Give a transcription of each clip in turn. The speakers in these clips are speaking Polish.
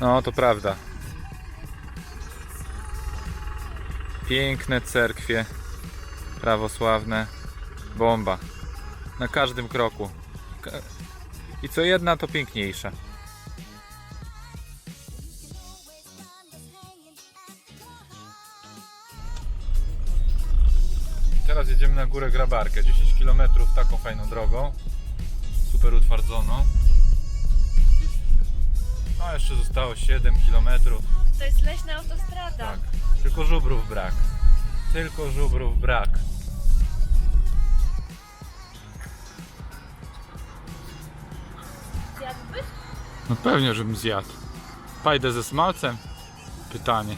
No, to prawda. Piękne cerkwie prawosławne. Bomba. Na każdym kroku. I co jedna to piękniejsza. Teraz jedziemy na górę Grabarkę. 10 km taką fajną drogą. Super utwardzoną. No jeszcze zostało 7 km. To jest leśna autostrada. Tak. Tylko żubrów brak. Tylko żubrów brak. Zjadłbyś? No pewnie, żebym zjadł. Pajdę ze smalcem? Pytanie.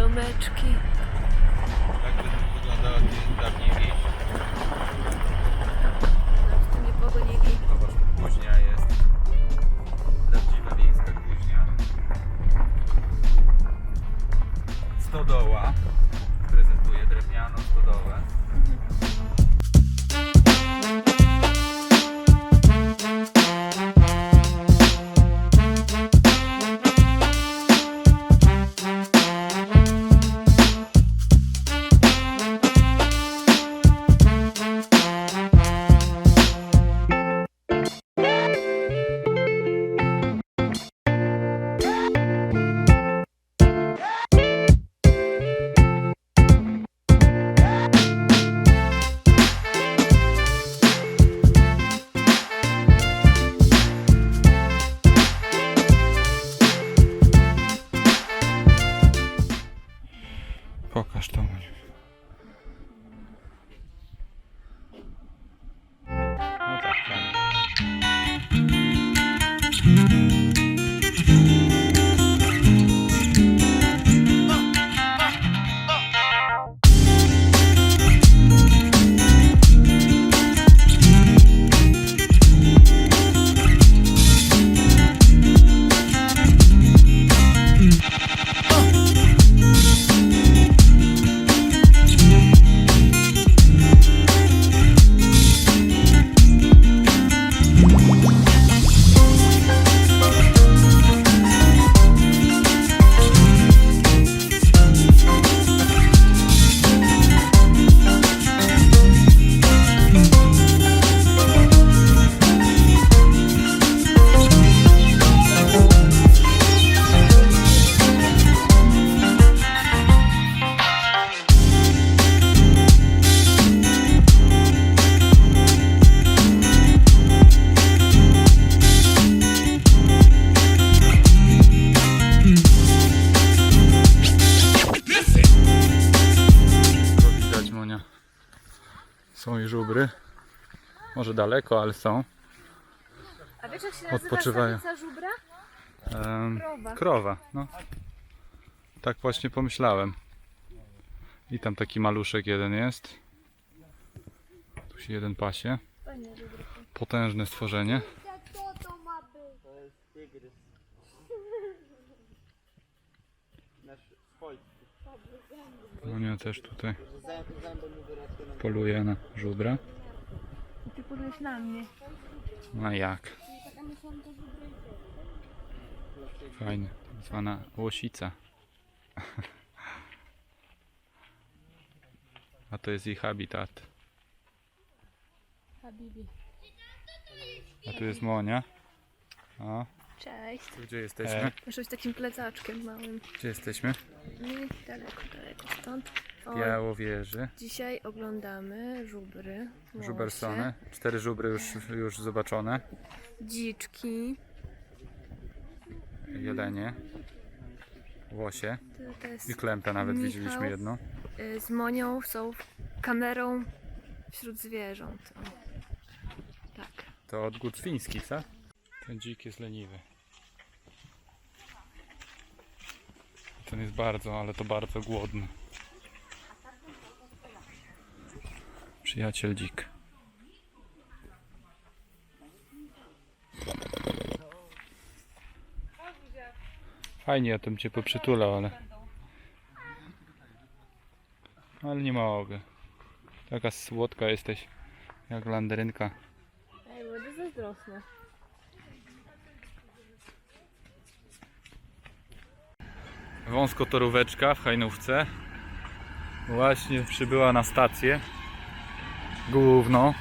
Domeczki. Tak by wyglądała dawniej wieś. Nas tu nie pogonili. Zobacz, tu kuźnia jest. Prawdziwa wiejska kuźnia. Stodoła. Może daleko, ale są. A wiesz jak się nazywa Odpoczywają. samica żubra? Em, Krowa. krowa, no. Tak właśnie pomyślałem. I tam taki maluszek jeden jest. Tu się jeden pasie. Potężne stworzenie. Co to ma być? To jest tygrys. Nasz swojski. No też tutaj Zęby, zęby mu wyrosły na poluje na żubra. I ty polujesz na mnie. No a jak? Fajnie. Tak zwana łosica. A to jest jej habitat. Habibi. A tu jest Monia. O, Cześć. tu gdzie jesteśmy? Muszę być takim plecaczkiem małym. Gdzie jesteśmy? I daleko, daleko stąd. Białowieży. dzisiaj oglądamy żubry. łosie, Żubersony. Cztery żubry już, już zobaczone. Dziczki. Jelenie. Łosie. To, to jest I klępę nawet Michał. widzieliśmy jedną. y, z Monią są kamerą wśród zwierząt. O. Tak. To odgłód fiński, co? Ten dzik jest leniwy. Ten jest bardzo, ale to bardzo głodny. Przyjaciel dzik. Fajnie, ja bym cię poprzytulał, ale... Ale nie mogę. Taka słodka jesteś, jak landerynka. Ej, będę zazdrosna. Wąskotoróweczka w Hajnówce właśnie przybyła na stację główną.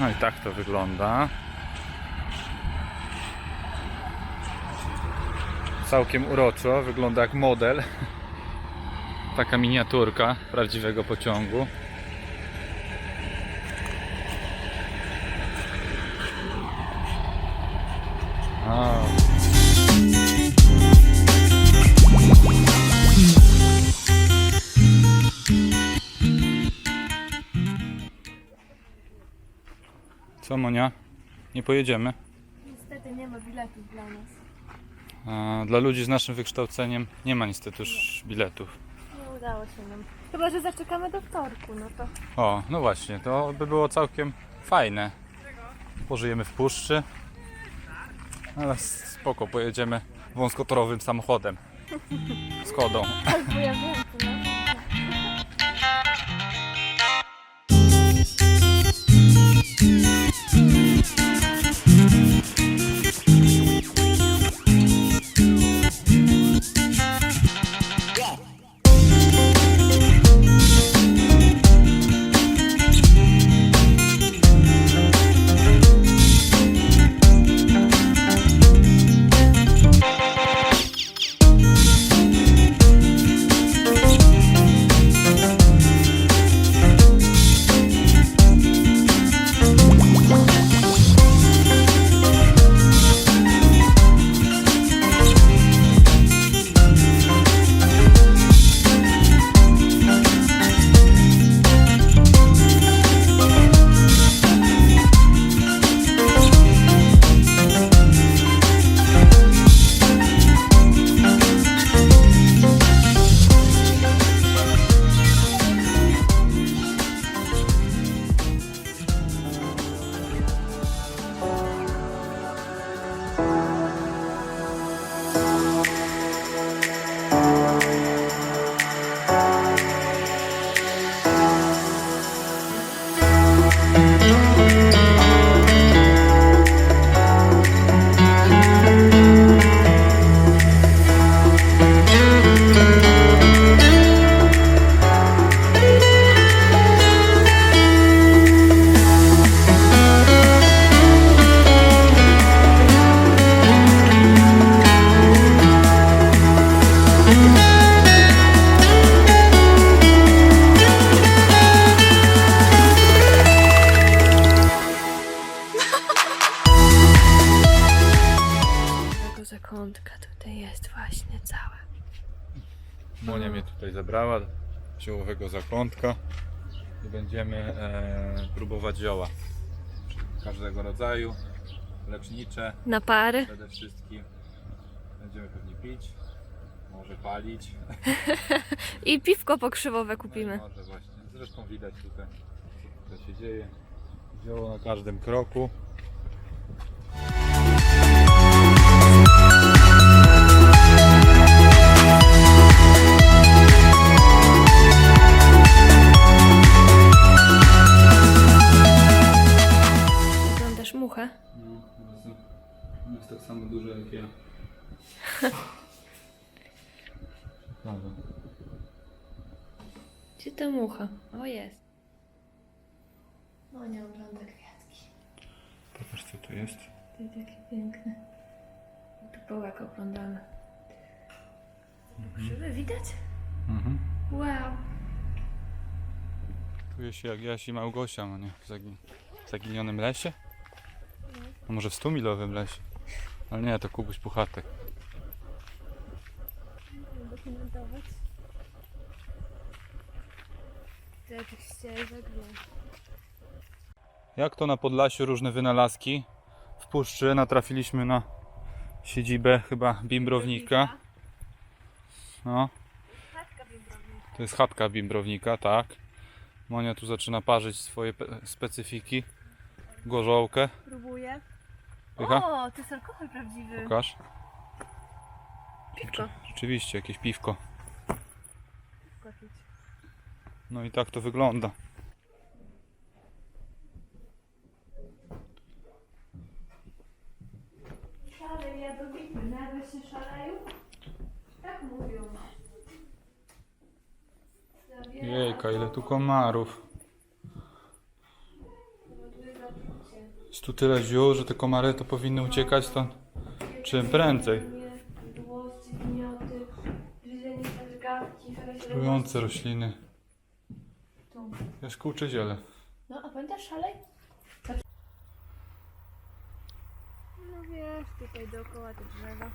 No i tak to wygląda. Całkiem uroczo, wygląda jak model. Taka miniaturka prawdziwego pociągu. Co Monia? Nie pojedziemy. Niestety nie ma biletów dla nas. A, Dla ludzi z naszym wykształceniem nie ma niestety już biletów. Nie udało się nam. Chyba, że zaczekamy do wtorku, no to O, no właśnie, to by było całkiem fajne. Pożyjemy w puszczy. Ale spoko, pojedziemy wąskotorowym samochodem. Skodą. albo ja wiem, tutaj zabrała do ziołowego zakątka i będziemy e, próbować zioła. Każdy różnego rodzaju, lecznicze Na pary. przede wszystkim. Będziemy pewnie pić, może palić. I piwko pokrzywowe kupimy. No może właśnie. Zresztą widać tutaj, co się dzieje. Zioło na każdym kroku. Mucha? O jest. No nie ogląda kwiatki. Pokaż co tu jest. To jest takie piękne. Tu połek oglądamy. Krzywy widać? Mhm. Wow. Czuję się jak Jaś i Małgosia, no nie? W zagi- w zaginionym lesie? A może w stumilowym lesie? Ale nie, to Kubuś Puchatek. Dokumentować. To jakiś. Jak to na Podlasiu różne wynalazki? W puszczy natrafiliśmy na siedzibę chyba bimbrownika. No, to jest chatka bimbrownika, tak. Monia tu zaczyna parzyć swoje pe- specyfiki. Gorzołkę. Próbuję. Pycha? O, to jest alkohol prawdziwy. Pokaż. Piwko. Rzeczywiście, jakieś. Piwko pić. No i tak to wygląda. Szalej jadowity, nagle się szaleją? Tak mówią. Zabiera, Jejka, ile tu komarów. powoduje zatrucie. Jest tu tyle ziół, że te komary to powinny uciekać stąd czym prędzej. Mdłości, gnioty, gryzienie Trujące rośliny. Tu. Jaskółcze ziele. No, a pamiętasz szalej? No wiesz, tutaj dookoła te drzewa.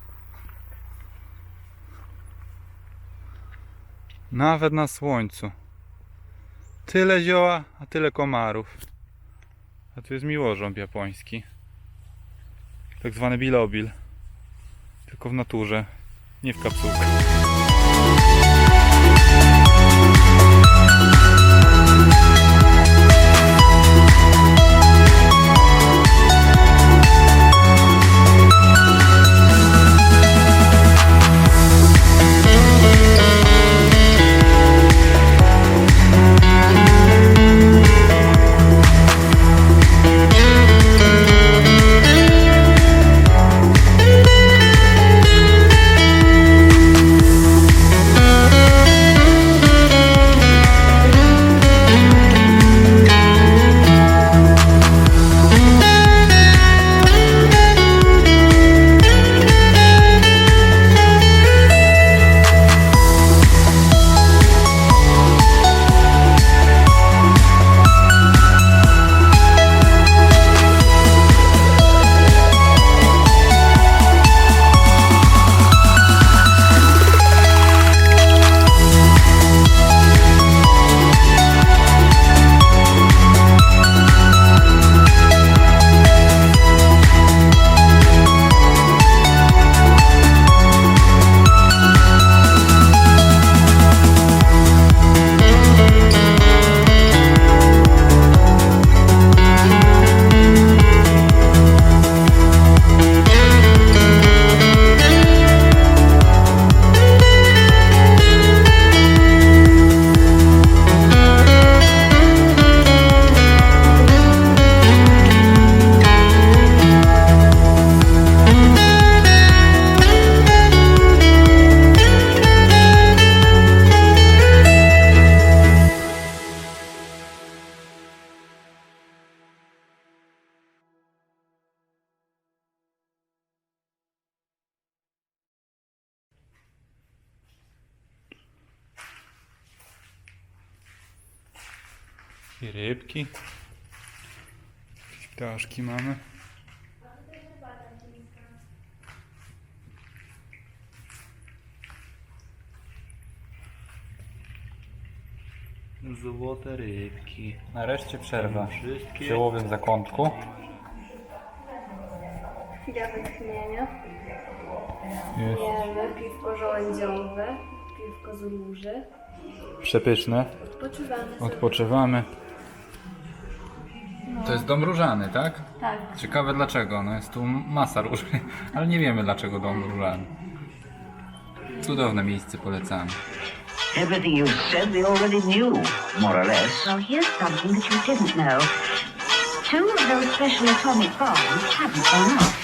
Nawet na słońcu. Tyle zioła, a tyle komarów. A tu jest miłożąb japoński. Tak zwany bilobil. Tylko w naturze, nie w kapsułkach. Rybki. Ptaszki mamy. Złote rybki. Nareszcie przerwa w ziołowym zakątku. Ja wytchnienia. Jemy piwko żołędziowe, piwko z róży. Przepyszne. Odpoczywamy. Odpoczywamy jest dom różany, tak? Tak. Ciekawe dlaczego, no jest tu masa róż, ale nie wiemy dlaczego dom różany. Cudowne miejsce, polecam. Everything you said they already knew, more or less. Well, here's something that you didn't know. Two of those special atomic bombs haven't gone off.